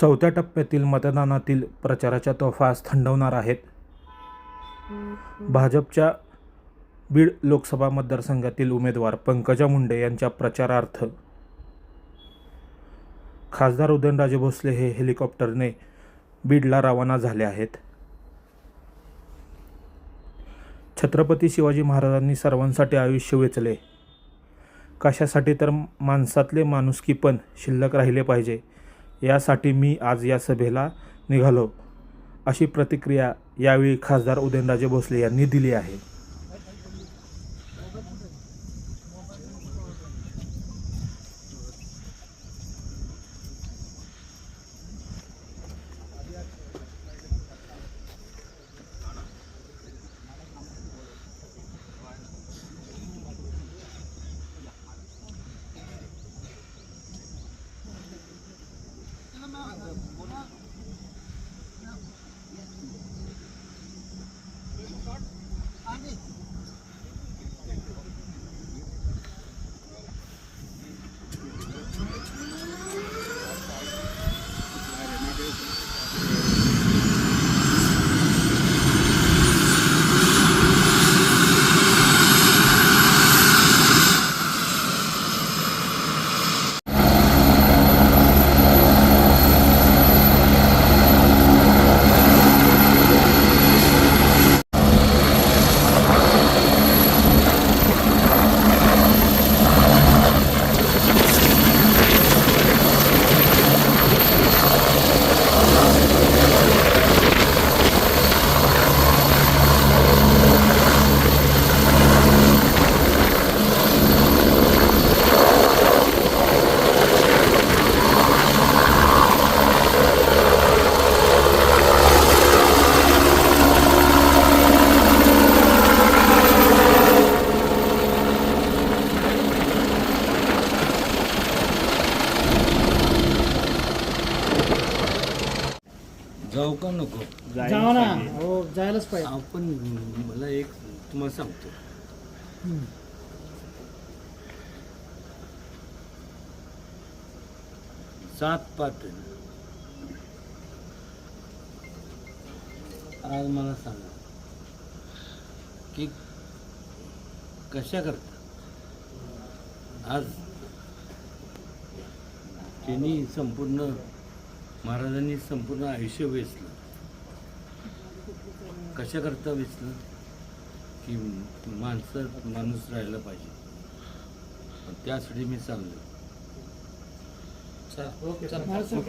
चौथ्या टप्प्यातील मतदानातील प्रचाराच्या तोफा आज थंडवणार आहेत. भाजपच्या बीड लोकसभा मतदारसंघातील उमेदवार पंकजा मुंडे यांच्या प्रचारार्थ खासदार उदयनराजे भोसले हे हेलिकॉप्टरने बीडला रवाना झाले आहेत. छत्रपती शिवाजी महाराजांनी सर्वांसाठी आयुष्य वेचले. कशासाठी तर माणसातले माणुसकी पण शिल्लक राहिले पाहिजे. यासाठी मी आज या सभेला निघालो. अशी प्रतिक्रिया यावेळी खासदार उदयनराजे भोसले यांनी दिली आहे. जाऊ का नको? जाऊ ना. हो जायलाच पाहिजे. आपण मला एक तुम्हाला सांगतो. सात पाट आज मला सांगा की कशा करता? आज त्यांनी संपूर्ण महाराजांनी संपूर्ण आयुष्य वेचलं. कशा करता वेचलं? की माणसं माणूस राहिलं पाहिजे. त्यासाठी मी चाललो सांग.